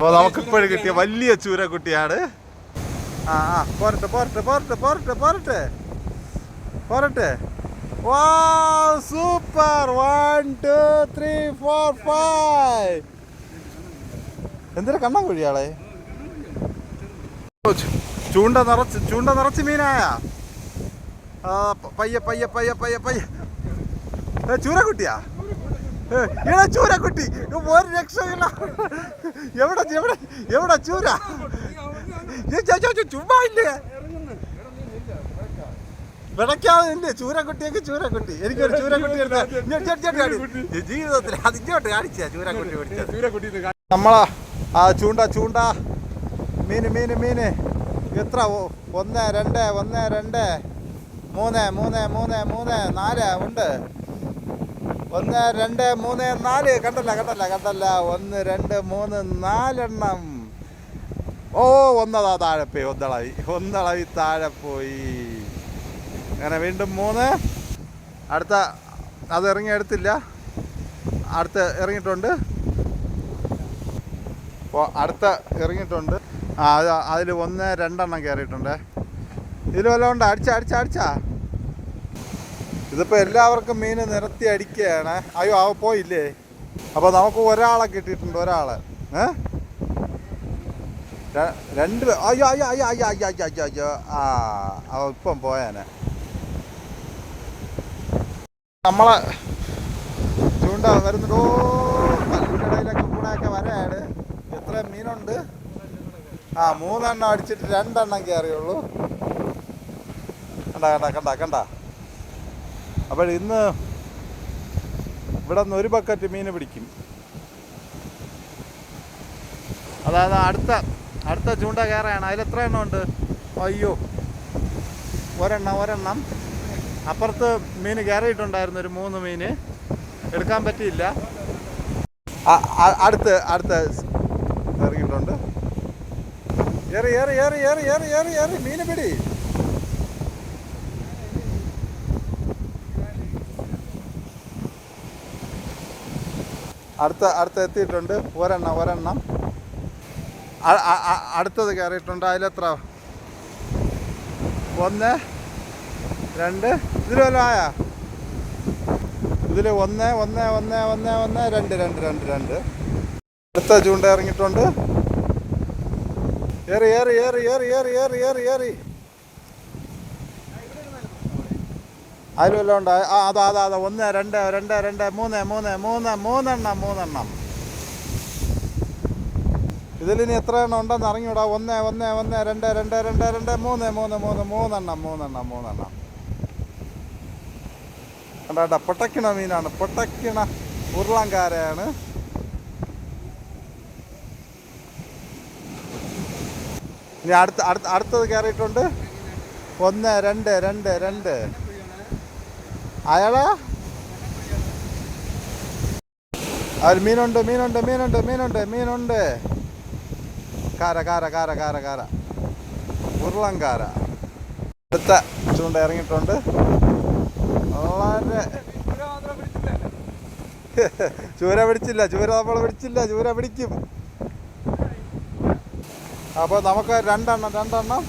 അപ്പോൾ നമുക്ക് ഇപ്പോഴും കിട്ടിയ വലിയ ചൂരക്കുട്ടിയാണ് ആ ആ പോരട്ടെ പോരട്ടെ പോരട്ടെ പോരട്ടെ പോരട്ടെ. പോരട്ടെ. വാ super. One two three four five. എന്തിനാ കണ്ണാൻ കുഴിയാളെ? ചൂണ്ട നിറച്ച് ചൂണ്ട നിറച്ച് മീനായ. പയ്യ പയ്യ പയ്യ പയ്യെ പയ്യെ. ചൂരക്കുട്ടിയാ? ചൂരക്കുട്ടി ഇത് ഒരു രക്ഷയില്ല. എവിടെ എവിടെ എവിടെ ചൂര? ചുമ്മാ ഇല്ലേ? വിടയ്ക്കാതെ ഇല്ലേ ചൂരക്കുട്ടിയൊക്കെ ചൂരക്കുട്ടി എനിക്കൊരു ചൂരക്കുട്ടി കുട്ടി. ഈ ജീവിതത്തിൽ അത് ഇങ്ങോട്ട് കാണിച്ചാ ചൂരക്കുട്ടി പിടിച്ചത്. നമ്മളാ ആ ചൂണ്ട ചൂണ്ട. മീന് മീന് മീന്. എത്ര? ഒന്ന് രണ്ട് ഒന്ന് രണ്ട്. മൂന്ന് മൂന്ന് മൂന്ന് മൂന്ന് നാല് ഉണ്ട്. ഒന്ന് രണ്ട് മൂന്ന് നാല്. കണ്ടല്ല കണ്ടല്ല കണ്ടല്ല. ഒന്ന് രണ്ട് മൂന്ന് നാലെണ്ണം. ഓ ഒന്നതാ താഴെ പോയി ഒന്നളവി. ഒന്നളവി താഴെ പോയി അങ്ങനെ വീണ്ടും മൂന്ന്. അടുത്ത അത് ഇറങ്ങി എടുത്തില്ല. അടുത്ത ഇറങ്ങിയിട്ടുണ്ട്. അടുത്ത ഇറങ്ങിയിട്ടുണ്ട്. ആ അത് അതിൽ ഒന്ന് രണ്ടെണ്ണം കയറിയിട്ടുണ്ട്. ഇതിൽ വല്ലതും ഉണ്ട്? അടിച്ചാ അടിച്ചാ അടിച്ചാ. ഇതിപ്പോൾ എല്ലാവർക്കും മീൻ നിരത്തി അടിക്കുകയാണ്. അയ്യോ അവ പോയില്ലേ? അപ്പോൾ നമുക്ക് ഒരാളെ കിട്ടിയിട്ടുണ്ട് ഒരാളെ. രണ്ട് അയ്യോ അയ്യോ അയ്യോ അയ്യോ അയ്യോ അയ്യോ അയ്യോ അയ്യോ. ആ അവ ഇപ്പം പോയാനെ. നമ്മളെ ചൂണ്ട വരുന്നുണ്ടോ. കടയിലൊക്കെ കൂടെയൊക്കെ വരാണ് എത്ര മീനുണ്ട്? ആ മൂന്നെണ്ണം അടിച്ചിട്ട് രണ്ടെണ്ണം കയറിയുള്ളൂ. കണ്ട കണ്ട കണ്ട കണ്ട. അപ്പോൾ ഇന്ന് ഇവിടെ നിന്ന് ഒരു ബക്കറ്റ് മീൻ പിടിക്കും. അതായത് അടുത്ത അടുത്ത ചൂണ്ട കയറാണ് അതിൽ എത്ര എണ്ണം ഉണ്ട്? അയ്യോ. ഒരെണ്ണം ഒരെണ്ണം. അപ്പുറത്ത് മീൻ കയറിയിട്ടുണ്ടായിരുന്നു ഒരു മൂന്ന് മീൻ. എടുക്കാൻ പറ്റിയില്ല. അടുത്ത് അടുത്ത. ഇറങ്ങിയിട്ടുണ്ട് ഏറി ഏറി ഏറി ഏറി ഏറി ഏറി ഏറി മീൻ പിടി. അടുത്ത അടുത്ത എത്തിയിട്ടുണ്ട്. ഒരെണ്ണം ഒരെണ്ണം. അടുത്തത് കയറിയിട്ടുണ്ട്. അതിലെത്ര? ഒന്ന് രണ്ട്. വല്ലതും ആയാ? ഇതിൽ ഒന്ന് ഒന്ന് ഒന്ന് ഒന്ന് ഒന്ന് രണ്ട് രണ്ട് രണ്ട് രണ്ട്. അടുത്ത ചൂണ്ട ഇറങ്ങിയിട്ടുണ്ട്. ഏറി ഏറി ഏറി ഏറി ഏറി ഏറി ഏറി ഏറി. അതിൽ വല്ലതും ഉണ്ട്. ആ അതാ അതാ അതാ. ഒന്ന് രണ്ട് രണ്ട് രണ്ട് മൂന്ന് മൂന്ന് മൂന്ന് മൂന്നെണ്ണം മൂന്നെണ്ണം. ഇതിലിനി എത്ര എണ്ണം ഉണ്ടെന്ന് അറിഞ്ഞൂടാ. ഒന്ന് ഒന്ന് ഒന്ന് രണ്ട് രണ്ട് രണ്ട് രണ്ട് മൂന്ന് മൂന്ന് മൂന്ന് മൂന്നെണ്ണം മൂന്നെണ്ണം മൂന്നെണ്ണം. കണ്ടാ പൊട്ടക്കിണ മീനാണ്. പൊട്ടക്കിണ ഉരുളങ്കാരയാണ് ഇനി അടുത്ത അടുത്ത അടുത്തത് കയറിയിട്ടുണ്ട്. ഒന്ന് രണ്ട് രണ്ട് രണ്ട്. അയാളാ അവർ മീനുണ്ട് മീനുണ്ട് മീനുണ്ട് മീനുണ്ട് മീനുണ്ട്. കാര കാര കാര കാര കാര. ഉരുളൻകാര. അടുത്ത ചൂണ്ട ഇറങ്ങിയിട്ടുണ്ട്. വളരെ ചൂര പിടിച്ചില്ല ചൂര നമ്മൾ പിടിച്ചില്ല ചൂര പിടിക്കും. അപ്പോൾ നമുക്ക് രണ്ടെണ്ണം രണ്ടെണ്ണം.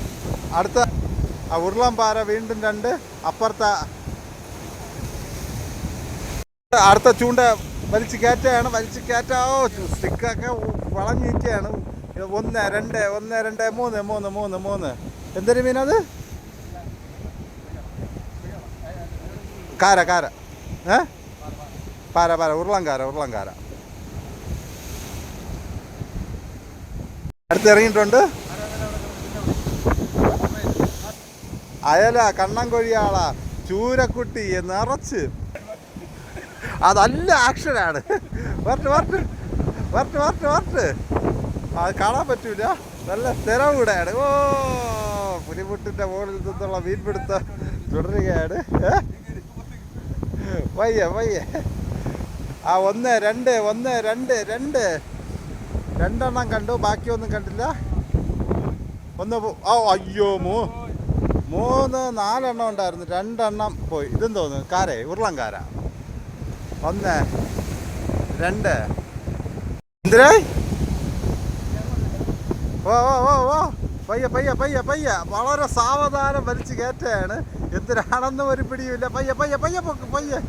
അടുത്ത ആ ഉരുളൻ പാര വീണ്ടും രണ്ട്. അപ്പുറത്തെ അടുത്ത ചൂണ്ട വലിച്ചു കയറ്റാണ് വലിച്ച് കയറ്റാവോ സ്റ്റിക്കൊക്കെ വളഞ്ഞിരിക്കുകയാണ്. ഒന്ന് രണ്ട് ഒന്ന് രണ്ട് മൂന്ന് മൂന്ന് മൂന്ന് മൂന്ന്. എന്തൊരു മീനത് കാര കാര. ഏ? പാര പാര. ഉരുളങ്കാര ഉരുളങ്കാര അടുത്ത് ഇറങ്ങിയിട്ടുണ്ട് അയല കണ്ണൻകൊഴിയാള ചൂരക്കുട്ടി നിറച്ച് അതല്ല ആക്ഷനാണ്. വരട്ട് വരട്ട്. വരട്ട് വരട്ട് വരട്ട്. അത് കാണാൻ പറ്റൂല. നല്ല സ്ഥിരം കൂടെയാണ്. ഓ പുലിമുട്ടിന്റെ മുകളിൽ നിന്നുള്ള മീൻപിടുത്തം തുടരുകയാണ്? വയ്യ വയ്യ. ആ ഒന്ന് രണ്ട് ഒന്ന് രണ്ട് രണ്ട്. രണ്ടെണ്ണം കണ്ടു. ബാക്കിയൊന്നും കണ്ടില്ല. ഒന്ന് ഓ അയ്യോ മൂ മൂന്ന് നാലെണ്ണം ഉണ്ടായിരുന്നു. രണ്ടെണ്ണം പോയി. ഇതെന്തോന്ന് കാരേ ഉരുളൻകാര. ഒന്ന് രണ്ട്. എന്തിനാ? ഓ ഓ ഓ ഓ. പയ്യ പയ്യ പയ്യ പയ്യ. വളരെ സാവധാനം വലിച്ചു കയറ്റയാണ് എന്തിനാണെന്നും ഒരു പിടിയുമില്ല. പയ്യ പയ്യ പയ്യ പൊക്ക് പയ്യ.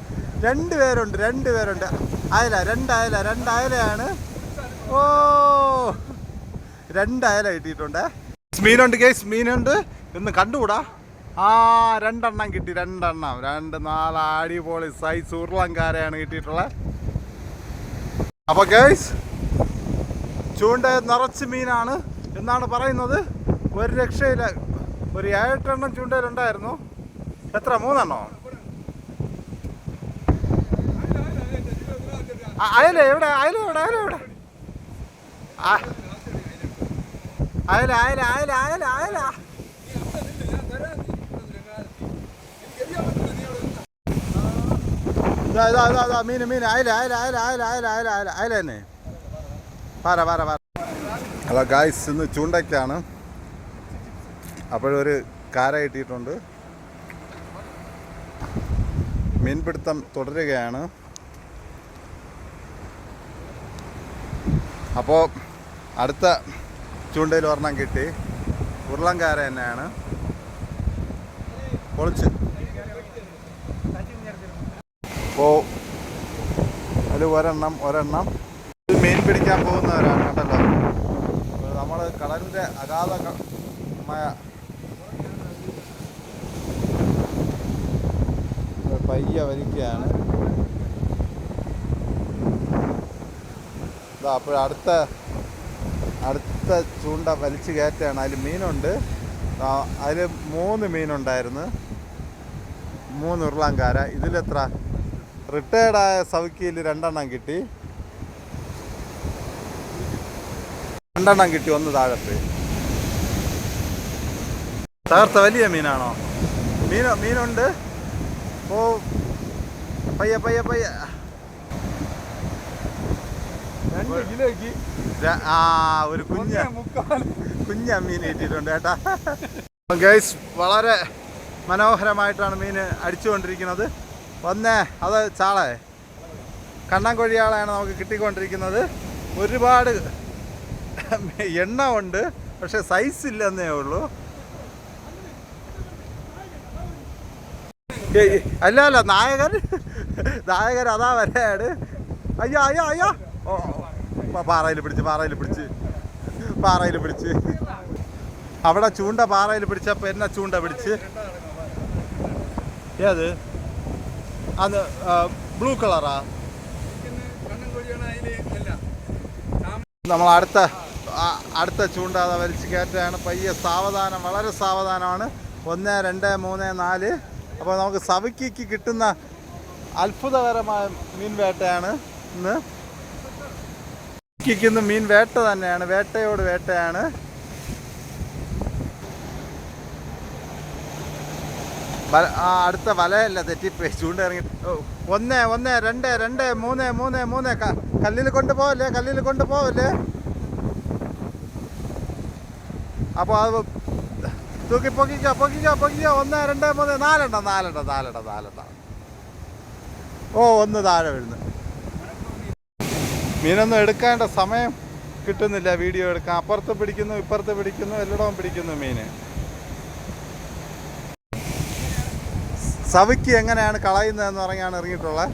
രണ്ട് പേരുണ്ട് രണ്ട് പേരുണ്ട്. അയല രണ്ട് അയല ഓ രണ്ട് കിട്ടിയിട്ടുണ്ട്. മീനുണ്ട് കേസ് മീനുണ്ട്. ഇന്ന് കണ്ടുകൂടാ? ആ രണ്ടെണ്ണം കിട്ടി രണ്ടെണ്ണം. രണ്ട് നാല് അടിപൊളി സൈസ് ഉരുളങ്കാരയാണ് കിട്ടിയിട്ടുള്ളത് അപ്പോൾ കേസ് ചൂണ്ട നിറച്ച് മീനാണ് എന്നാണ് പറയുന്നത്. ഒരു രക്ഷയില്ല. ഒരു ഏഴെട്ടെണ്ണം ചൂണ്ടയിലുണ്ടായിരുന്നു. എത്ര? മൂന്നെണ്ണോ? അയല എവിടെ? അയല എവിടെ? അയല എവിടെ? അയല അയല അയല അയല അയല. ഇതാ ഇതാ ഇതാ മീൻ മീൻ അയല അയല അയല അയല അയല അയല അയല അയല തന്നെ. പാര പാര പാര ഹലോ ഗായ്സ് ഇന്ന് ചൂണ്ടയ്ക്കാണ്. അപ്പോഴൊരു കാര മീൻപിടുത്തം തുടരുകയാണ്. അപ്പോൾ അടുത്ത ചൂണ്ടയിൽ ഒരെണ്ണം കിട്ടി. ഉരുളൻകാര തന്നെയാണ്. പൊളിച്ച്. അപ്പോൾ അതിൽ ഒരെണ്ണം ഒരെണ്ണം. മീൻ പിടിക്കാൻ പോകുന്നവരാണ് കേട്ടല്ലോ. നമ്മൾ കടലിന്റെ അഗാധമായ പയ്യ വരിക്കുകയാണ് ഇതാ അപ്പോൾ അടുത്ത അടുത്ത ചൂണ്ട വലിച്ചു കയറ്റാണ് അതിൽ മീനുണ്ട്. അതിൽ മൂന്ന് മീനുണ്ടായിരുന്നു. മൂന്ന് ഉരുളാങ്കാര ഇതിലെത്ര? റിട്ടയർഡായ സൗക്കിയിൽ രണ്ടെണ്ണം കിട്ടി. രണ്ടെണ്ണം കിട്ടി ഒന്ന് താഴത്ത്. തകർത്ത വലിയ മീനാണോ? മീന മീനുണ്ട്. ഓ പയ്യ പയ്യ പയ്യ. ആ ഒരു കുഞ്ഞ. കുഞ്ഞ മീൻ കിട്ടിയിട്ടുണ്ട് കേട്ടാ. ഗൈസ് വളരെ മനോഹരമായിട്ടാണ് മീൻ അടിച്ചുകൊണ്ടിരിക്കുന്നത്. വന്നേ. അത് ചാളെ. കണ്ണൻകൊഴിയാളാണ് നമുക്ക് കിട്ടിക്കൊണ്ടിരിക്കുന്നത്. ഒരുപാട് എണ്ണ ഉണ്ട് പക്ഷെ സൈസ് ഇല്ലെന്നേ ഉള്ളൂ. അല്ല അല്ല നായകൻ. നായകൻ അതാ വരെയാണ് അയ്യോ അയ്യോ അയ്യോ. ഓ പാറയിൽ പിടിച്ച് പാറയിൽ പിടിച്ച്. പാറയിൽ പിടിച്ച്. അവിടെ ചൂണ്ട പാറയിൽ പിടിച്ചപ്പോൾ എന്നെ ചൂണ്ട പിടിച്ച്. ഏത്? അത് ബ്ലൂ കളറാ നമ്മൾ അടുത്ത അടുത്ത ചൂണ്ടാതെ വലിച്ച് കയറ്റാണ് പയ്യെ സാവധാനം വളരെ സാവധാനമാണ്. ഒന്ന് രണ്ട് മൂന്ന് നാല്. അപ്പോൾ നമുക്ക് സവിക്കിക്ക് കിട്ടുന്ന അത്ഭുതകരമായ മീൻ വേട്ടയാണ് ഇന്ന്. ഇന്ന് മീൻ വേട്ട തന്നെയാണ്. വേട്ടയോട് വേട്ടയാണ് വല- ആ അടുത്ത വലയല്ല തെറ്റി ചൂണ്ട ഇറങ്ങി. ഒന്ന് ഒന്ന് രണ്ട് രണ്ട് മൂന്ന് മൂന്ന് മൂന്ന്. കല്ലിൽ കൊണ്ടുപോവല്ലേ കല്ലിൽ കൊണ്ടുപോവല്ലേ? അപ്പോൾ അത് തൂക്കി പൊക്കിക്കോ പൊക്കിക്കോ പൊക്കിക്കോ. ഒന്ന് രണ്ട് മൂന്ന് നാലെണ്ണം നാലെണ്ണം നാലെണ്ണം നാലെണ്ണം. ഓ ഒന്ന് താഴെ വരുന്നു മീനൊന്നും എടുക്കേണ്ട സമയം കിട്ടുന്നില്ല. വീഡിയോ എടുക്കാൻ. അപ്പുറത്ത് പിടിക്കുന്നു ഇപ്പുറത്ത് പിടിക്കുന്നു എല്ലായിടവും പിടിക്കുന്നു മീന് സവിക്ക് എങ്ങനെയാണ് കളയുന്നതെന്ന് പറഞ്ഞാണ് ഇറങ്ങിയിട്ടുള്ളത്.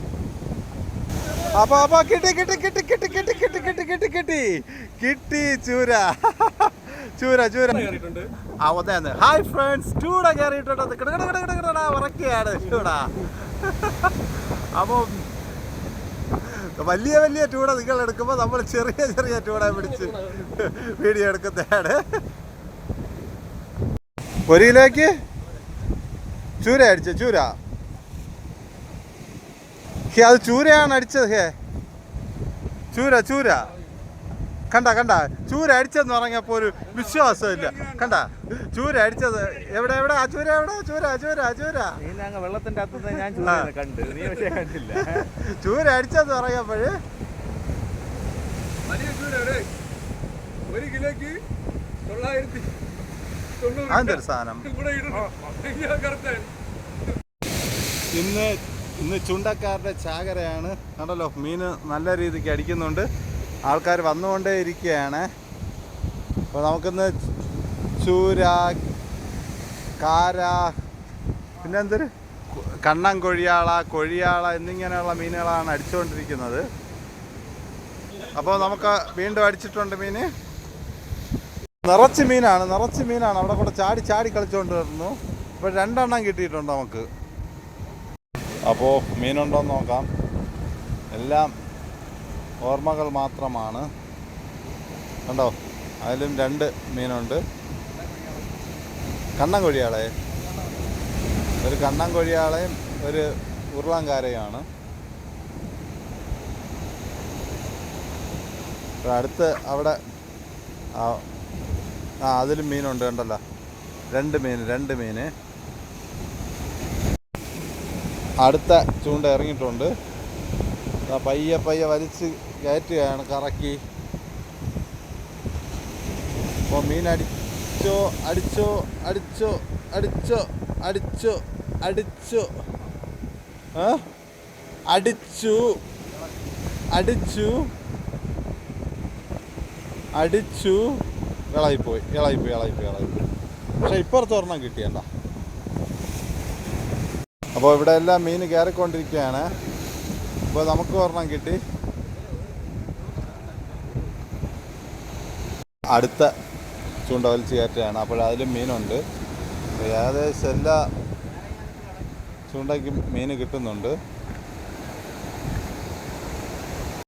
അപ്പൊ അപ്പൊ കിട്ടി കിട്ടി കിട്ടി കിട്ടി കിട്ടി കിട്ടി കിട്ടി കിട്ടി കിട്ടി. കിട്ടി ചൂര. ചൂര ചൂര. ഹായ് ഫ്രണ്ട്സ് ചൂട കയറിയിട്ടുണ്ട്? ഉറക്കുകയാണ് ചൂടാ. അപ്പം വലിയ വലിയ ചൂട നിങ്ങൾ എടുക്കുമ്പോൾ നമ്മൾ ചെറിയ ചെറിയ ചൂട പിടിച്ച് വീഡിയോ എടുക്കുന്നതാണ്. ഒരു ചൂര അടിച്ച ചൂര? ഹേ അത് ചൂരയാണ് അടിച്ചത് ഹേ. ചൂര ചൂര. കണ്ട കണ്ട. ചൂര അടിച്ചെന്ന് പറഞ്ഞപ്പോ ഒരു വിശ്വാസമില്ല. കണ്ട? ചൂര അടിച്ചത് എവിടെ എവിടെ? ആ ചൂര എവിടെ? ചൂര ചൂര ചൂര. നീ അങ്ങ് വെള്ളത്തിന്റെ അകത്ത് ഞാൻ കണ്ട്. നീ പക്ഷേ കണ്ടില്ല. ചൂര അടിച്ചെന്ന് പറഞ്ഞപ്പോഴ്? ഒരു കിലോയ്ക്ക് തൊള്ളായിരത്തി അതെന്തൊരു സാധനം? ഇന്ന് ഇന്ന് ചുണ്ടക്കാരുടെ ചാകരയാണ്. കണ്ടല്ലോ മീന് നല്ല രീതിക്ക് അടിക്കുന്നുണ്ട്. ആൾക്കാർ വന്നുകൊണ്ടേ ഇരിക്കുകയാണ്. അപ്പോൾ നമുക്കിന്ന് ചൂര കാര പിന്നെ എന്തൊരു കണ്ണൻ കൊഴിയാള കൊഴിയാള എന്നിങ്ങനെയുള്ള മീനുകളാണ് അടിച്ചുകൊണ്ടിരിക്കുന്നത്. അപ്പോൾ നമുക്ക് വീണ്ടും അടിച്ചിട്ടുണ്ട് മീൻ നിറച്ച് മീനാണ് നിറച്ച് മീനാണ്. അവിടെ കൂടെ ചാടി ചാടി കളിച്ചോണ്ട് വരുന്നു. ഇപ്പോൾ രണ്ടെണ്ണം കിട്ടിയിട്ടുണ്ട് നമുക്ക്. അപ്പോ മീനുണ്ടോ എന്ന് നോക്കാം. എല്ലാം ഓർമ്മകൾ മാത്രമാണ്. കണ്ടോ? അതിലും രണ്ട് മീനുണ്ട്. കണ്ണൻ കൊഴിയാളെ ഒരു കണ്ണൻ കൊഴിയാളയും ഒരു ഉരുളങ്കാരയുമാണ് അടുത്ത് അവിടെ ആ അതിലും മീനുണ്ട് കണ്ടല്ലോ. രണ്ട് മീൻ രണ്ട് മീൻ. അടുത്ത ചൂണ്ട ഇറങ്ങിയിട്ടുണ്ട്. പയ്യെ പയ്യെ വലിച്ച് കയറ്റുകയാണ് കറക്കി. അപ്പോൾ മീൻ അടിച്ചോ അടിച്ചോ അടിച്ചോ അടിച്ചോ അടിച്ചോ അടിച്ചു. അടിച്ചു. അടിച്ചു. അടിച്ചു. ഇളകിപ്പോയി ഇളകിപ്പോയി ഇളകിപ്പോയി ഇളകിപ്പോയി. പക്ഷെ ഇപ്പുറത്ത് ഒരെണ്ണം കിട്ടിയണ്ട. അപ്പോൾ ഇവിടെ എല്ലാം മീൻ കയറിക്കൊണ്ടിരിക്കുകയാണ്. അപ്പോൾ നമുക്ക് ഒരെണ്ണം കിട്ടി. അടുത്ത ചൂണ്ട വലിച്ച് കയറ്റുകയാണ് അപ്പോൾ അതിലും മീനുണ്ട്. ഏകദേശം എല്ലാ ചൂണ്ടയ്ക്കും മീൻ കിട്ടുന്നുണ്ട്.